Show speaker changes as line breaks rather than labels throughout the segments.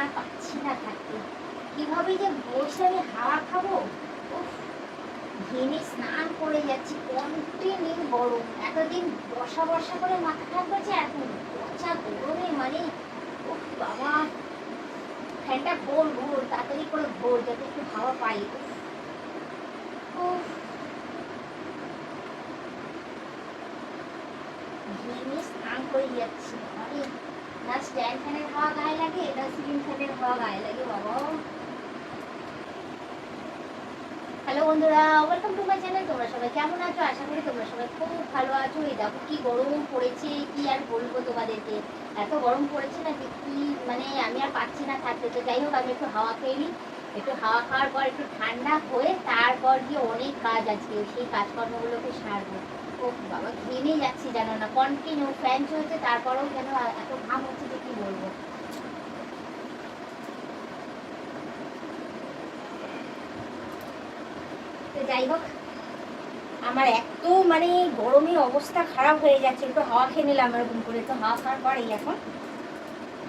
আর পাচ্ছি না থাকতে। কীভাবে যে বসে আমি হাওয়া খাব? ঘেমে স্নান করে যাচ্ছি কন্টিনিউ গরম। এতদিন বর্ষা বর্ষা করে মাথা খারাপ করেছে, এখন পচা গরমে মানে উফ বাবা। ফ্যানটা ভোর ভোর তাড়াতাড়ি করে ভোর যাতে একটু হাওয়া পাই। ও ঘেমে স্নান করে যাচ্ছি মানে না স্ট্যান্ড ফ্যানের হাওয়া গায়ে লাগে না সিলিং ফ্যানের হাওয়া গায়ে লাগে বাবা হ্যালো বন্ধুরা ওয়েলকাম টু মাই চ্যানেল তোমরা সবাই কেমন আছো? আশা করি তোমরা সবাই খুব ভালো আছো। এই দেখো কি গরম পড়েছে, কি আর বলব তোমাদেরকে। এত গরম পড়েছে না কি মানে আমি আর পাচ্ছি না থাকতে। তো যাই হোক, আমি একটু হাওয়া খেয়ে নিই। একটু হাওয়া খাওয়ার পর একটু ঠান্ডা হয়ে তারপর গিয়ে অনেক কাজ আজকে। সেই কাজকর্মগুলোকে সারবো। বাবা জানো না কন্টিনিউ ফ্যান চলছে, তারপরেও কেন এত ঘাম হচ্ছে যে কি বলব? তো যাই হোক, আমার এত মানে গরমে অবস্থা খারাপ হয়ে যাচ্ছে, একটু হাওয়া খেয়ে নিলাম এরকম করে, তো হাওয়া খাওয়ার পরেই এখন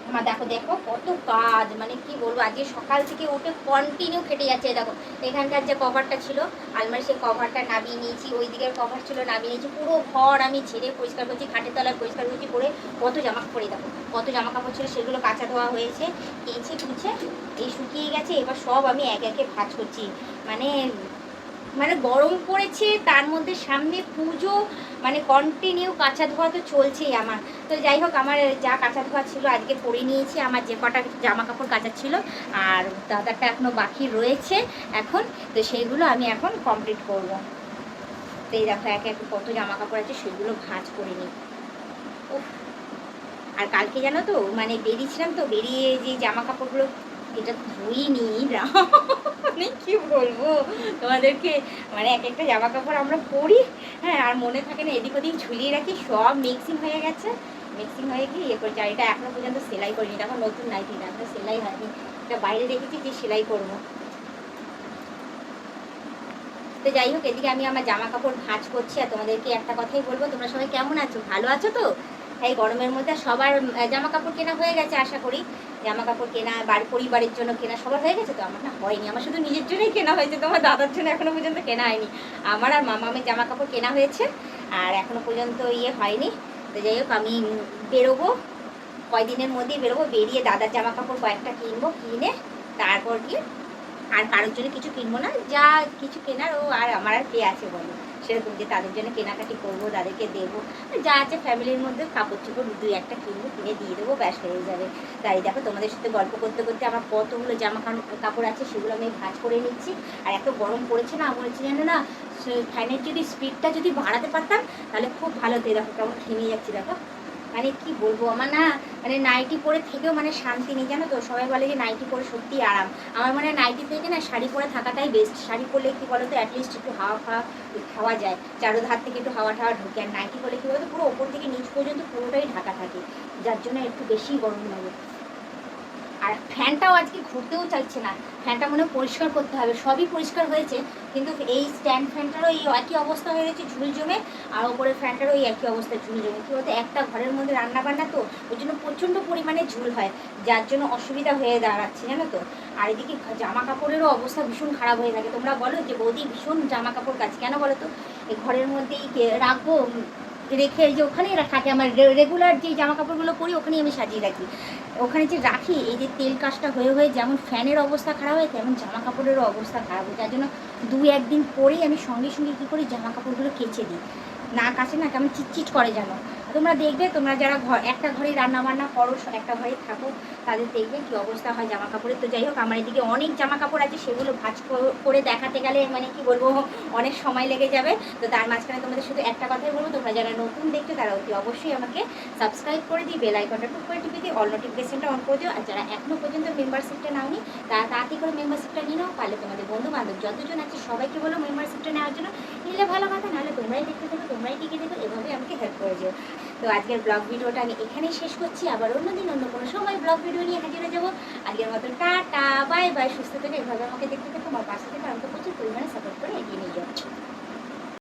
আমার দেখো দেখো কত কাজ মানে কি বলব, আজকে সকাল থেকে উঠে কন্টিনিউ কেটে যাচ্ছে, দেখো। এখানকার যে কভারটা ছিল আলমারি সেই কভারটা নামিয়ে নিয়েছি, ওই দিকের কভার ছিল নামিয়ে নিয়েছি, পুরো ঘর আমি ছেড়ে পরিষ্কার করছি, খাটের তলায় পরিষ্কার করছি করে কত জামা এই দেখো, কত জামা কাপড় ছিল, সেগুলো কাঁচা ধোয়া হয়েছে কেচে কুচে এই শুকিয়ে গেছে, এবার সব আমি এক একে ভাঁজ করছি। মানে মানে গরম পড়েছে, তার মধ্যে সামনে পুজো মানে কন্টিনিউ কাঁচা ধোয়া তো চলছেই আমার তো যাই হোক, আমার যা কাঁচা ধোয়া ছিল আজকে পরে নিয়েছি, আমার যে কটা জামা কাপড় কাচা ছিল আর দাদারটা এখনও বাকি রয়েছে এখন, তো সেইগুলো আমি এখন কমপ্লিট করব তো এই দেখো, একে একে কত জামা কাপড় আছে সেগুলো ভাঁজ করে নিই। আর কালকে জানো তো মানে বেরিয়েছিলাম তো, বেরিয়ে যে জামা কাপড়গুলো এটা ধুইনি মানে কি বলব? তোমাদেরকে মানে এক একটা জামা কাপড় আমরা পরি হ্যাঁ আর মনে থাকে না এদিক ওদিক ঝুলিয়ে রাখি, সব মিক্সিং হয়ে গেছে। মিক্সিং হয়ে গিয়ে ইয়ে করছি আর এটা এখনও পর্যন্ত সেলাই করিনি এখন নতুন নাইটি না এখনও সেলাই হয়নি। এটা বাইরে রেখেছি যে সেলাই করব। তো যাই হোক, এদিকে আমি আমার জামা কাপড় ভাঁজ করছি আর তোমাদেরকে একটা কথাই বলব, তোমরা সবাই কেমন আছো? ভালো আছো তো? এই গরমের মধ্যে সবার জামা কাপড় কেনা হয়ে গেছে, আশা করি। জামা কাপড় কেনা, বাড়ি, পরিবারের জন্য কেনা সবার হয়ে গেছে তো? আমার না হয়নি। আমার শুধু নিজের জন্যই কেনা হয়েছে। তোমার দাদার জন্য এখনও পর্যন্ত কেনা হয়নি। আমার আর মামামের জামা কাপড় কেনা হয়েছে আর এখনও পর্যন্ত ইয়ে হয়নি। তো যাই হোক, আমি বেরোবো। কয়দিনের মধ্যেই বেরোবো, বেরিয়ে দাদার জামা কাপড় কয়েকটা কিনবো, কিনে তারপর গিয়ে আর কারোর জন্য কিছু কিনবো না। যা কিছু কেনার ও আর আমার আর কে আছে বলো। সেরকম যে তাদের জন্য কেনাকাটি করব, তাদেরকে দেবো। যা আছে ফ্যামিলির মধ্যে, কাপড় চোপড় দুই একটা কিনবো, কিনে দিয়ে দেবো, ব্যাস হয়ে যাবে। তাই দেখো, তোমাদের সাথে গল্প করতে করতে আমার কতগুলো জামা কাপড় আছে সেগুলো আমি ভাঁজ করে নিচ্ছি। আর এত গরম পড়েছে না বলেছি জানো না ফ্যানের যদি স্পিডটা যদি বাড়াতে পারতাম, তাহলে খুব ভালো হতো। দেখো কেমন থেমে যাচ্ছি, দেখো। মানে কি বলব, আমার না মানে নাইটি পরে থেকেও মানে শান্তি নেই, জানো তো? সবাই বলে যে নাইটি পরে সত্যি আরাম। আমার মনে হয় নাইটি থেকে না শাড়ি পরে থাকাটাই বেস্ট শাড়ি পরলে কি বলতো অ্যাটলিস্ট একটু হাওয়া ফাওয়া খাওয়া যায়। চারো ধার থেকে একটু হাওয়া ঠাওয়া ঢুকে। আর নাইটি পরলে কি বলতো, পুরো ওপর থেকে নিচ পর্যন্ত পুরোটাই ঢাকা থাকে। যার জন্য একটু বেশি গরম লাগে। আর ফ্যানটাও আজকে ঘুরতেও চাইছে না। ফ্যানটা মনে পরিষ্কার করতে হবে, সবই পরিষ্কার হয়েছে, কিন্তু এই স্ট্যান্ড ফ্যানটারও এই একই অবস্থা হয়ে গেছে ঝুল জমে, আর ওপরের ফ্যানটারও এই একই অবস্থা ঝুল জমে। কী বলতো, একটা ঘরের মধ্যে রান্না বান্না তো ওই জন্য প্রচণ্ড পরিমাণে ঝুল হয়, যার জন্য অসুবিধা হয়ে দাঁড়াচ্ছে, জানো তো? আর এদিকে জামা কাপড়েরও অবস্থা ভীষণ খারাপ হয়ে থাকে। তোমরা বলো যে বৌদি ভীষণ জামা কাপড় কাছে, কেন বলো তো? এই ঘরের মধ্যেই রাখব রেখে যে ওখানেই থাকে আমার রেগুলার যে জামা কাপড়গুলো পরি, ওখানেই আমি সাজিয়ে রাখি। ওখানে যে রাখি, এই যে তেল কাজটা হয়ে হয়ে যেমন ফ্যানের অবস্থা খারাপ হয়, তেমন জামা কাপড়েরও অবস্থা খারাপ হয়। যার জন্য দু একদিন পরেই আমি সঙ্গে সঙ্গে কী করি জামা কাপড়গুলো কেচে দিই। না কাছে না, কেমন চিটচিট করে যেন। তোমরা দেখবে, তোমরা যারা ঘর একটা ঘরে রান্না বান্না করো একটা ঘরে থাকো, তাদের দেখবে কি অবস্থা হয় জামা কাপড়ের তো যাই হোক, আমার এদিকে অনেক জামা কাপড় আছে, সেগুলো ভাঁজ করে দেখাতে গেলে মানে কি বলব, অনেক সময় লেগে যাবে। তো তার মাঝখানে তোমাদের শুধু একটা কথাই বলব, তোমরা যারা নতুন দেখছ, তারা অতি অবশ্যই আমাকে সাবস্ক্রাইব করে দিই বেল আইকনটা টুক করে টিপে দিই অল নোটিফিকেশনটা অন করে দিও। আর যারা এখনও পর্যন্ত মেম্বারশিপটা নাও নাওনি তারা তাড়াতাড়ি করে মেম্বারশিপটা নিয়ে নাও পারলে তোমাদের বন্ধু বান্ধব যতজন আছে, সবাইকে বলো মেম্বারশিপটা নেওয়ার জন্য। নিলে ভালো কথা, নাহলে তোমরাই দেখতে থাকো তোমরাই টিকে দেবে, এভাবে আমাকে হেল্প করে যেও তো আজকের ব্লগ ভিডিওটা আমি এখানেই শেষ করছি। আবার অন্যদিন অন্য কোনো সময় ব্লগ ভিডিও নিয়ে হাজিরে হয়ে যাব। আজকের মতন টাটা বাই বাই সুস্থ থেকে, এভাবে আমাকে দেখতে থাকো আমার পাশে থেকে, আমাকে প্রচুর পরিমাণে সাপোর্ট করে এগিয়ে নিয়ে যাচ্ছ